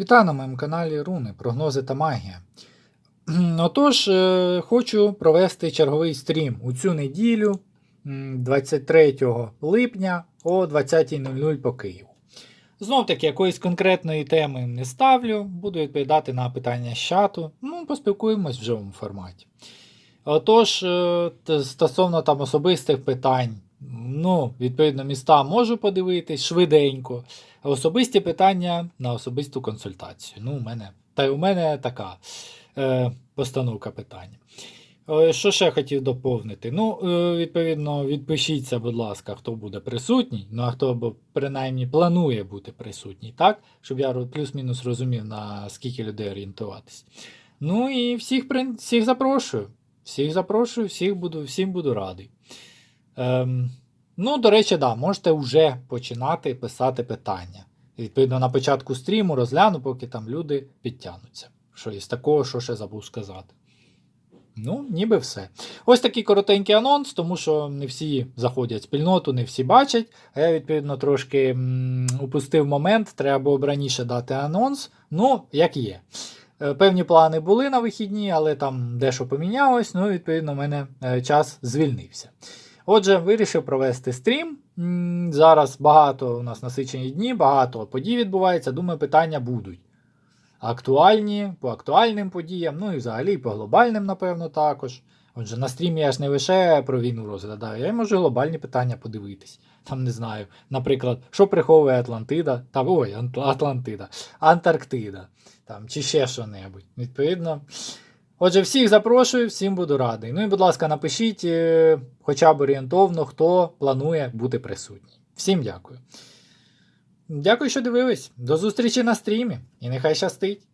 Вітаю на моєму каналі Руни, прогнози та магія. Отож, е, хочу провести черговий стрім у цю неділю, 23 липня о 20.00 по Києву. Знов таки, якоїсь конкретної теми не ставлю, буду відповідати на питання з чату. Ну, поспілкуємось в живому форматі. Отож, е, стосовно там особистих питань, ну, відповідно, міста можу подивитись швиденько. Особисті питання на особисту консультацію. Ну, у мене, та й у мене така е, постановка питання. Е, що ще хотів доповнити? Ну, е, відповідно, відпишіться, будь ласка, хто буде присутній, ну а хто принаймні планує бути присутній, так? Щоб я плюс-мінус розумів, на скільки людей орієнтуватись. Ну і всіх, всіх запрошую. Всіх запрошую, всіх буду, всім буду радий. Ем, ну, до речі, да, можете вже починати писати питання. Відповідно, на початку стріму розгляну, поки там люди підтягнуться. Що із такого, що ще забув сказати. Ну, ніби все. Ось такий коротенький анонс, тому що не всі заходять в спільноту, не всі бачать. А я, відповідно, трошки м, упустив момент, треба було раніше дати анонс. Ну, як є. Е, Певні плани були на вихідні, але там дещо помінялось, ну, відповідно, в мене е, час звільнився. Отже, вирішив провести стрім. Зараз багато у нас насичені дні, багато подій відбувається. Думаю, питання будуть. Актуальні, по актуальним подіям, ну і взагалі по глобальним, напевно, також. Отже, на стрімі я ж не лише про війну розглядаю, я можу глобальні питання подивитись. Там не знаю, наприклад, що приховує Атлантида, та ой, Атлантида, Антарктида, там, чи ще що-небудь. Відповідно. Отже, всіх запрошую, всім буду радий. Ну і, будь ласка, напишіть е, хоча б орієнтовно, хто планує бути присутній. Всім дякую. Дякую, що дивились. До зустрічі на стрімі і нехай щастить!